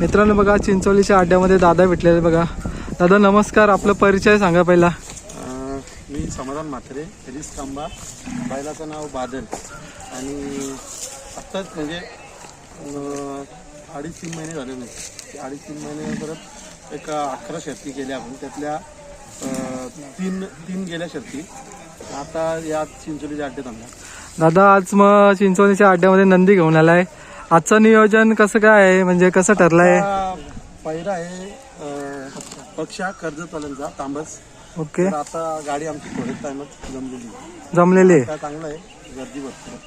मित्रांनो बघा चिंचोलीच्या अड्ड्यामध्ये दादा भेटलेले बघा. दादा नमस्कार. आपला परिचय सांगा पहिला. मी समाधान म्हात्रे हरीश कांबा बैलाचं नाव बादल. आणि आत्ताच म्हणजे अडीच तीन महिने झाले नाही ते अडीच तीन महिने परत एक अकरा शर्ती केल्या आपण. त्यातल्या तीन तीन गेल्या शर्ती. आता या चिंचोलीच्या अड्ड्यात आणल्या. दादा आज मग चिंचोलीच्या अड्ड्यामध्ये नंदी घेऊन आलाय. आजचं नियोजन कसं काय आहे? म्हणजे कसं ठरलंय? पहिला आहे अं, पक्षा कर्जतवाल्यांचा तांबस. ओके. तर आता गाडी आमची थोड्या टायमात जमलेली आहे. जमलेले काय चांगलं आहे गर्दी भरपूर आहे.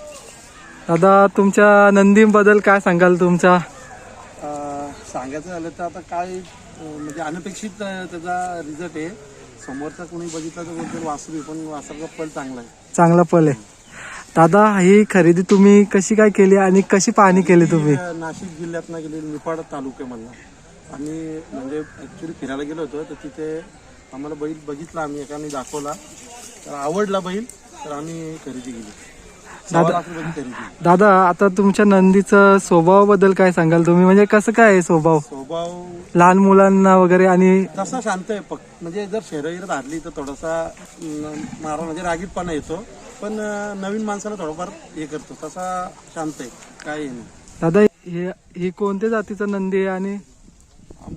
दादा तुमच्या नंदीबद्दल काय सांगाल तुमच्या? अं, सांगायचं झालं तर आता काय अं, म्हणजे अनपेक्षित अं, त्याचा रिझल्ट आहे. समोरचा कोणी बघितला तर बोलतो वासरू आहे, पण वासराचा पल चांगला आहे. चांगला पल आहे. दादा ही खरेदी तुम्ही कशी काय केली आणि कशी पाहणी केली तुम्ही? ती, अं, नाशिक जिल्ह्यातनं गेलेली निफाड तालुक्यामधला आणि म्हणजे ऍक्च्युली फिरायला गेलो होतो तर तिथे आम्हाला बैल बघितला आम्ही एकाने दाखवला. तर आवडला बैल तर आम्ही खरेदी केली. सव्वा लाख रुपयाची खरेदी केली. दादा आता तुमच्या नंदीचं स्वभावाबद्दल काय सांगाल तुम्ही? म्हणजे कसं काय आहे स्वभाव? स्वभाव लहान मुलांना वगैरे आणि तसा शांत आहे फक्त म्हणजे जर शरीर धारली तर थोडासा अं, मारा म्हणजे रागीटपणा येतो. पण अं, नवीन माणसाला थोडंफार हे करतो. तसा शांत आहे. काय हे नाही. दादा हे ही कोणत्या जातीचा नंदी आहे आणि?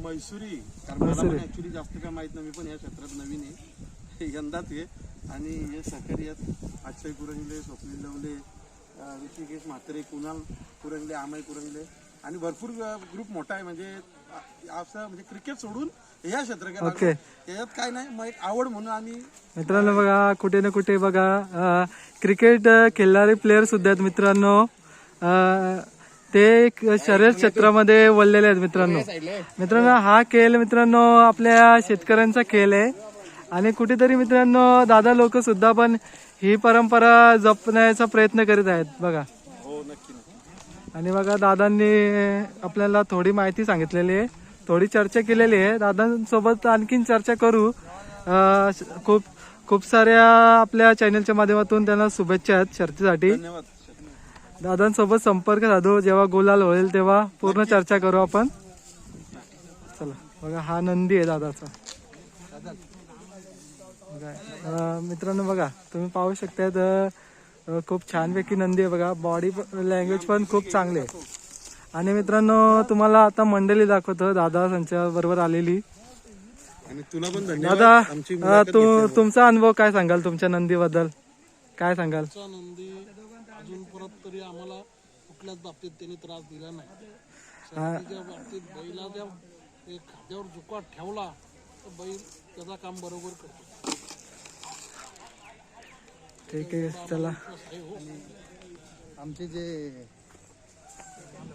मैसुरी कारण मला पण ऍक्च्युली जास्त काय माहीत नाही. मी पण या क्षेत्रात नवीन आहे. हे यंदाच आहे. आणि हे सहकारी आहेत. अक्षय कुरंगले स्वप्नील लवले अं, ऋषिकेश म्हात्रे कुणाल कुरंगले आमय कुरंगले. आणि भरपूर ग्रुप मोठा आहे. म्हणजे असं म्हणजे क्रिकेट सोडून त्याच्यात काय नाही मग एक आवड म्हणून आम्ही मित्रांनो बघा कुठे ना कुठे बघा अं, क्रिकेट अं, खेळणारे प्लेअर सुद्धा आहेत मित्रांनो. अं, ते एक शर्यत क्षेत्रामध्ये वळलेले आहेत मित्रांनो. मित्रांनो हा खेळ मित्रांनो आपल्या शेतकऱ्यांचा खेळ आहे. आणि कुठेतरी मित्रांनो दादा लोक सुद्धा पण ही परंपरा जपण्याचा प्रयत्न करीत आहेत बघा. हो नक्की. आणि बघा दादांनी आपल्याला थोडी माहिती सांगितलेली आहे. थोडी चर्चा केलेली आहे. दादांसोबत आणखीन चर्चा करू. खूप खूप साऱ्या आपल्या चॅनलच्या माध्यमातून त्यांना शुभेच्छा आहेत धन्यवाद. दादांसोबत संपर्क साधू. जेव्हा गुलाल होईल तेव्हा पूर्ण चर्चा करू आपण. चला बघा हा नंदी आहे दादाचा. मित्रांनो बघा तुम्ही पाहू शकतात अं, खूप छानपैकी नंदी आहे बघा. बॉडी लँग्वेज पण खूप चांगली आहे. आणि मित्रांनो तुम्हाला आता मंडळी दाखवतो दादा त्यांच्या बरोबर आलेली. आणि तुला पण धन्यवाद. दादा आमची अं, तू तुमचा अनुभव काय सांगाल तुमच्या नंदीबद्दल? काय सांगाल? आमचा नंदी अजून परत तरी आम्हाला कुठल्याच बाबतीत त्यांनी त्रास दिला नाही. शर्यतीच्या बाबतीत बैला त्या एक खाद्यावर जुका ठेवला तर बैल त्याचा काम बरोबर करतो. ठीक आहे चला. आमचे जे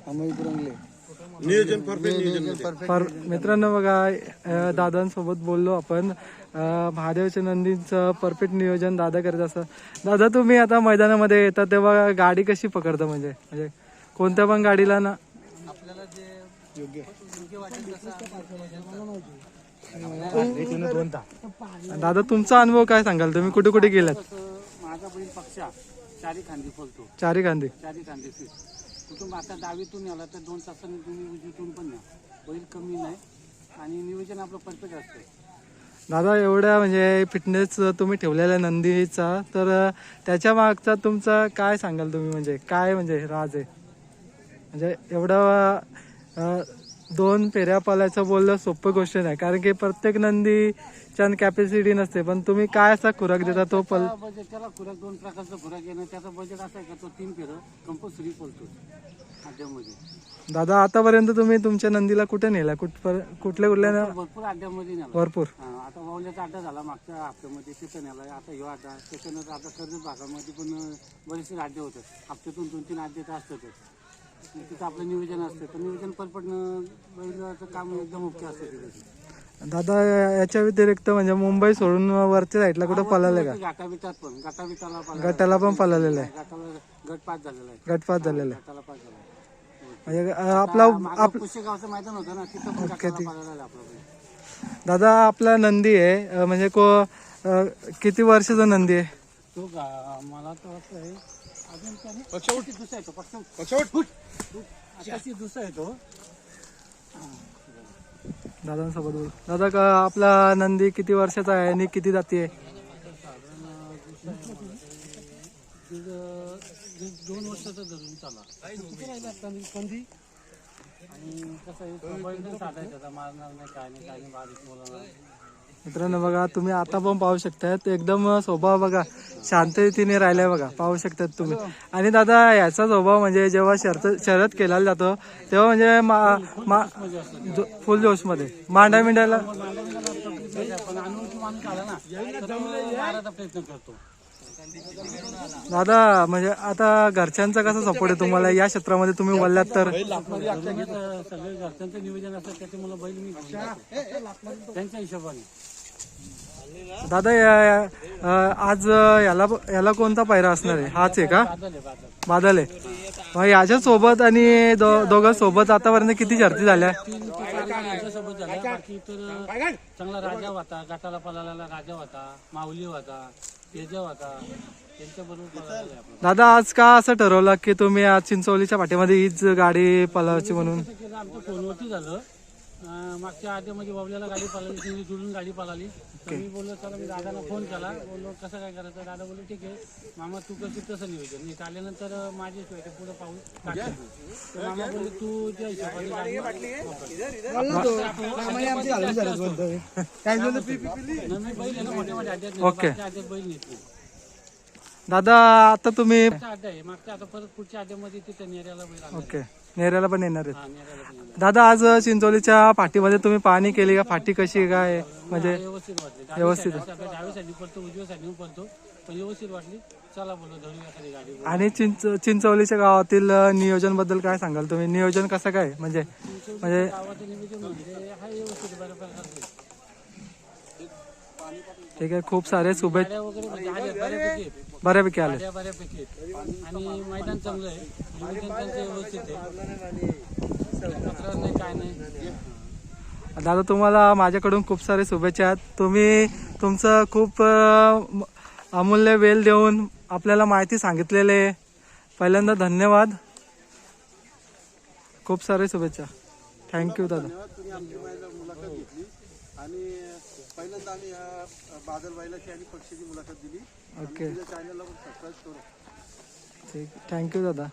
नियोजन परफेक्ट नियोजन फार मित्रांनो बघा अं, दादांसोबत बोललो आपण. अं, महादेवच्या नंदींचं परफेक्ट नियोजन दादा करत असं दादा तुम्ही आता मैदानामध्ये येता तेव्हा गाडी कशी पकडता म्हणजे? म्हणजे कोणत्या पण गाडीला ना? आपल्याला जे योग्य. वाटेल दादा तुमचा अनुभव काय सांगाल? तुम्ही कुठे कुठे गेलात माझा बैल पक्षा चारी खांदी फलतो चारी कांदे चारी खांदी कुटुंब आता डावीतून आला तर दोन तासांनी तुम्ही उजवीतून पण या. बैल कमी नाही. आणि नियोजन आपलं परफेक्ट असतं. दादा एवढ्या म्हणजे फिटनेस तुम्ही ठेवलेल्या नंदीचा तर त्याच्या मागचा तुमचा काय सांगाल तुम्ही म्हणजे? काय म्हणजे राज आहे? म्हणजे एवढं अं, दोन फेऱ्या पालायचं बोललं सोपं गोष्ट नाही. कारण की प्रत्येक नंदी नंदीच्या कॅपॅसिटी नसते पण तुम्ही काय असा खुराक देता तो पल त्याला बजेट त्याला खुराक दोन प्रकारचा खुराक येणं त्याचं बजेट असं आहे का तो तीन फेरं कंपल्सरी पळतो अड्ड्यामध्ये दादा आतापर्यंत तुम्ही तुमच्या नंदीला कुठे नेला? कुठ कुठल्या कुठल्या भरपूर अड्ड्यामध्ये नेला. भरपूर. हा, आता वावल्याचा अड्डा झाला मागच्या हप्त्यामध्ये तिथं नेला. आता ह्यो अड्डा त्याच्यानंतर आता कर्जत भागामध्ये पण अं, बरेचसे अड्डे होतात. हप्त्यातून दोन तीन अड्डे तर असतातच. मग तिथं आपलं नियोजन असतं. तर नियोजन परपडणं बैलाचं काम एकदम मुख्य असतं तिथे. दादा याच्या व्यतिरिक्त म्हणजे मुंबई सोडून वरच्या साईडला कुठं पळाले का? गाठा बिटात पण गाठा बिटाला गटाला पण पळालेलं आहे. गाठाला गट पास झालेला आहे. गटपात झालेला आहे. गटाला पास झाला आहे. म्हणजे अं, आपला मागं पुशेगावचं मैदान होतं ना तिथं पण गटाला पास झालेला आहे आपला बैल. दादा आपला नंदी आहे. अं, म्हणजे को अं, किती वर्षाचा नंदी आहे? तो गा मला तर वाटतं आहे अजून त्याने दुसरा आहे तो पक्ष आताशी दुसरा आहे तो. दादांसोबत बोल. दादा का आपला नंदी किती वर्षाचा आहे आणि किती जाती आहे? दोन वर्षाचा धरून चाला. किती कंदी आणि कसं आहे स्वभाव मारणार नाही काय नाही काय नाही बारीक मुलांना मित्रांनो बघा तुम्ही आता पण पाहू शकतात. एकदम स्वभाव बघा शांततेने राहिलाय बघा. पाहू शकतात तुम्ही. आणि दादा याचा स्वभाव म्हणजे जेव्हा शर्त शरद केला जातो तेव्हा म्हणजे मा- मा- जो- फुल जोशमध्ये मांडा मिंडायला प्रयत्न करतो दादा म्हणजे आता घरच्यांचा कसा सपोर्ट आहे तुम्हाला? या क्षेत्रामध्ये तुम्ही बोललात तर? सगळे घरच्यांचं नियोजन असतं त्याच्यामुळे बैल मी. त्यांच्या हिशोबाने. दादा आज याला याला कोणता पायरा असणार आहे? हाच आहे का? बादल आहे मग याच्या सोबत आणि दो- दोघं सोबत आतापर्यंत किती शर्ती झाल्या? चांगला राजा होता. गटाला पळालेला राजा होता. माऊली होता. त्यांच्याबरोबर दादा आज का असं ठरवलं की तुम्ही आज चिंचवलीच्या पाठीमध्ये हीच गाडी पळवायची म्हणून? फोनवरती झालं. अं, मागच्या आधीमध्ये बाबल्याला गाडी पाळली तिने जुळून गाडी पाळली. तर मी बोललो चला मी दादाला फोन केला. बोललो कसं काय करायचं? दादा बोललो ठीक आहे. मामा तू करशील तसं नियोजन. मी आल्यानंतर अं, माझे पुढे तू. तर मामा बोलले तू त्या हिशोबाने गाडी वापर. मी बैल आहे ना मोठ्या मोठ्या अड्ड्यात नेतो. ओके. मागच्या अड्ड्यात बैल नेतो दादा आता तुम्ही मागच्या आहे. मागच्या आता परत पुढच्या अड्ड्यामध्ये तिथे नेऱ्याला बैल ओके. नेऱ्याला पण येणार आहेत. हा नेऱ्याला पण आणला. दादा आज चिंचोलीच्या पाठीमध्ये तुम्ही पाहणी केली का? फाटी कशी काय? म्हणजे व्यवस्थित पण आणि चिंच चिंचवलीच्या गावातील नियोजनबद्दल काय सांगाल तुम्ही? नियोजन कसं काय? म्हणजे म्हणजे गावाचं नियोजन म्हणजे हा व्यवस्थित बऱ्या प्रकारचे ठीक आहे खूप सारे वगैरे म्हणजे बऱ्यापैकी आले. बऱ्यापैकी. आणि मैदान चांगलं आहे. व्यवस्थित काय नाही. दादा तुम्हाला माझ्याकडून खूप सारे शुभेच्छा आहेत. तुम्ही तुमचं खूप अमूल्य वेळ देऊन आपल्याला माहिती सांगितलेले आहे. पहिल्यांदा धन्यवाद. खूप सारे शुभेच्छा. थँक्यू दादा. आणि पहिल्यांदा आम्ही या बादल बैलाची आणि पक्षीची मुलाखत दिली. ओके. तुझ्या चॅनलला पण सबस्क्राईब करू ठीक. थँक्यू दादा.